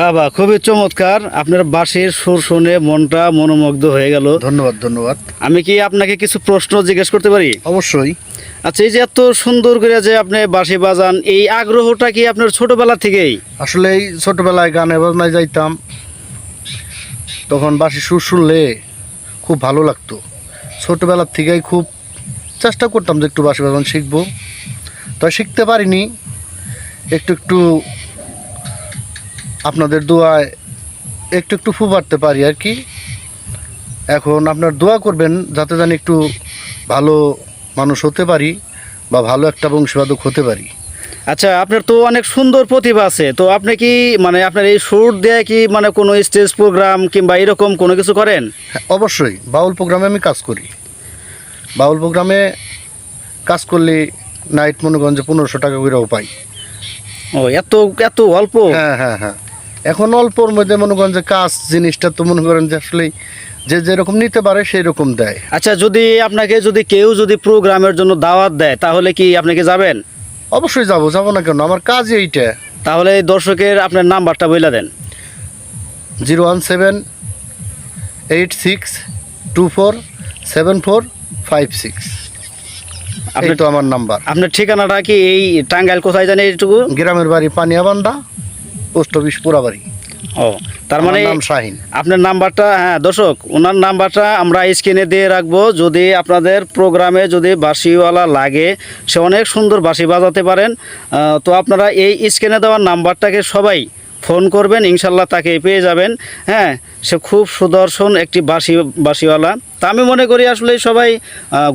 বাবা খুবই চমৎকার। আপনার বাঁশির সুর শুনে মনটা মনোমুগ্ধ হয়ে গেল। ধন্যবাদ ধন্যবাদ। আমি কি আপনাকে কিছু প্রশ্ন জিজ্ঞেস করতে পারি? অবশ্যই। আচ্ছা এই যে এত সুন্দর করে যে আপনি বাঁশি বাজান এই আগ্রহটা কি আপনার ছোটবেলা থেকেই? আসলে এই ছোটবেলায় গানে বাজনায় যাইতাম তখন বাসি সুর শুনলে খুব ভালো লাগতো। ছোটবেলার থেকেই খুব চেষ্টা করতাম যে একটু বাসি বাজান শিখব। তো শিখতে পারিনি। একটু একটু আপনাদের দোয়ায় একটু একটু ফু পারতে পারি আর কি। এখন আপনার দোয়া করবেন যাতে জানি একটু ভালো মানুষ হতে পারি বা ভালো একটা বংশীবাদক হতে পারি। আচ্ছা আপনার তো অনেক সুন্দর প্রতিভা আছে। তো আপনি কি মানে আপনার এই সুর দেয়া কি মানে কোনো স্টেজ প্রোগ্রাম কিংবা এরকম কোনো কিছু করেন? হ্যাঁ, অবশ্যই। বাউল প্রোগ্রামে আমি কাজ করি। বাউল প্রোগ্রামে কাজ করলে নাইট মনে যে পনেরোশো টাকা করেও পাই। ও এত এত অল্প? হ্যাঁ হ্যাঁ হ্যাঁ। এখন অল্পর মধ্যে মনে করেন যে কাজ জিনিসটা তো মনে করেন যে আসলে যে যেরকম নিতে পারে সেই রকম দেয়। আচ্ছা যদি আপনাকে যদি কেউ যদি প্রোগ্রামের জন্য দাওয়াত দেয় তাহলে কি আপনি কি যাবেন? অবশ্যই যাব যাব না কেন? আমার কাজ এইটা। তাহলে এই দর্শকের আপনার নাম্বারটা বইলা দেন। Zero one seven eight six two four seven four five six. আপনি তো আমার নাম্বার। আপনার ঠিকানাটা কি এই টাঙ্গাইল কোথায় জানি এইটুকু? গ্রামের বাড়ি পানিয়াবান্ধা পোস্ট অফিস পুরাবাড়ি ও তার মানে নাম শাহিন। আপনার নাম্বারটা হ্যাঁ দর্শক ওনার নাম্বারটা আমরা স্ক্রিনে দিয়ে রাখব। যদি আপনাদের প্রোগ্রামে যদি বাঁশিওয়ালা লাগে সে অনেক সুন্দর বাঁশি বাজাতে পারেন। তো আপনারা এই স্ক্রিনে দেওয়ার নাম্বারটাকে সবাই ফোন করবেন ইনশাল্লাহ তাকে পেয়ে যাবেন। হ্যাঁ সে খুব সুদর্শন একটি বাঁশি বাঁশিওয়ালা। তা আমি মনে করি আসলে সবাই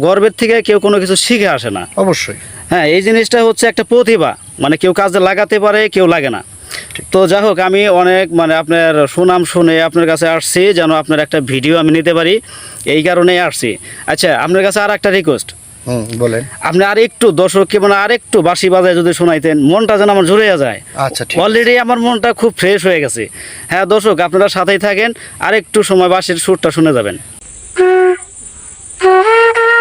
গর্বের থেকে কেউ কোনো কিছু শিখে আসে না। অবশ্যই। হ্যাঁ এই জিনিসটা হচ্ছে একটা প্রতিভা। মানে কেউ কাজে লাগাতে পারে কেউ লাগে না। তো যাই হোক আমি অনেক মানে আপনার সুনাম শুনে আপনার কাছে আসছি যেন আপনার একটা ভিডিও আমি নিতে পারি। এই কারণেই আসছি। আচ্ছা আপনার কাছে আর একটা রিকোয়েস্ট হুম বলেন। আপনি আর একটু দর্শককে মানে আর একটু বাঁশি বাজায় যদি শোনাইতেন মনটা যেন আমার জুড়ে যায়। আচ্ছা অলরেডি আমার মনটা খুব ফ্রেশ হয়ে গেছে। হ্যাঁ দর্শক আপনারা সাথেই থাকেন। আর একটু সময় বাঁশির সুরটা শুনে যাবেন।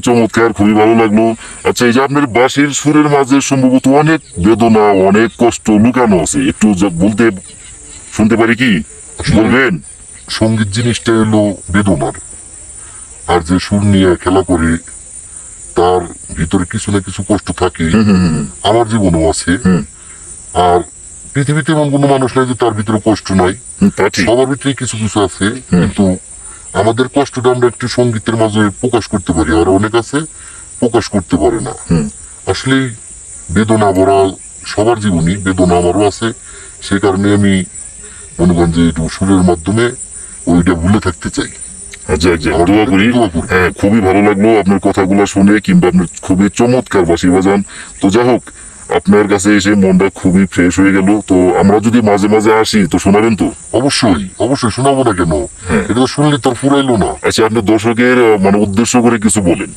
খুবই চমৎকার খুবই ভালো লাগল। আচ্ছা এই যে আপনার বাঁশির সুরের মাঝে সম্ভবত অনেক বেদনা অনেক কষ্ট লুকানো আছে। একটু যা- বলতে শুনতে পারি কি? বলবেন? সংগীত জিনিসটা এলো বেদনার। আর যে সুর নিয়ে খেলা করে তার ভিতরে কিছু না কিছু কষ্ট থাকে। আমার জীবনও আছে। আর পৃথিবীতে এমন কোনো মানুষ নাই যে তার ভিতরে কষ্ট নাই। সবার ভিতরে কিছু কিছু আছে কিন্তু আমাদের কষ্টটা আমরা একটু সঙ্গীতের মাঝে প্রকাশ করতে পারি আর অনেক আছে প্রকাশ করতে পারে না। আসলে বেদনা ভরা সবার জীবনই বেদনা আমারও আছে সেই কারণে আমি মনে করেন যে একটু সুরের মাধ্যমে ওইটা ভুলে থাকতে চাই। আচ্ছা আচ্ছা আমার দোয়া করি। হ্যাঁ খুবই ভালো লাগল আপনার কথাগুলো শুনে কিংবা আপনার খুবই চমৎকার বাসি বাজান। তো যাই হোক আপনার কাছে এসে মনটা খুবই ফ্রেশ হয়ে গেল। তো আমরা যদি মাঝে মাঝে আসি তো শোনাবেন তো? অবশ্যই অবশ্যই শোনাবো না কেন? এটা তো শুনলে তোর ফুরাইলো না। আচ্ছা আপনার দর্শকের মানে উদ্দেশ্য করে কিছু বলেন।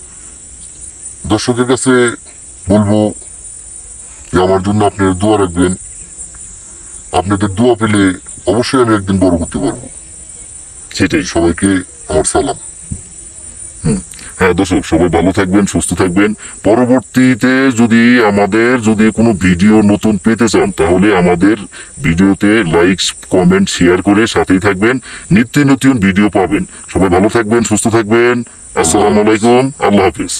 দর্শকের কাছে বলব যে আমার জন্য আপনারা দোয়া রাখবেন। আপনাদের দোয়া পেলে অবশ্যই আমি একদিন বড় করতে পারব। সেটাই। সবাইকে আমার সালাম। হ্যাঁ দর্শক সবাই ভালো থাকবেন সুস্থ থাকবেন। পরবর্তীতে যদি আমাদের যদি কোনো ভিডিও নতুন পেতে চান তাহলে আমাদের ভিডিওতে লাইক কমেন্ট শেয়ার করে সাথেই থাকবেন। নিত্য নতুন ভিডিও পাবেন। সবাই ভালো থাকবেন সুস্থ থাকবেন। আসসালামু আলাইকুম। আল্লাহ হাফিজ।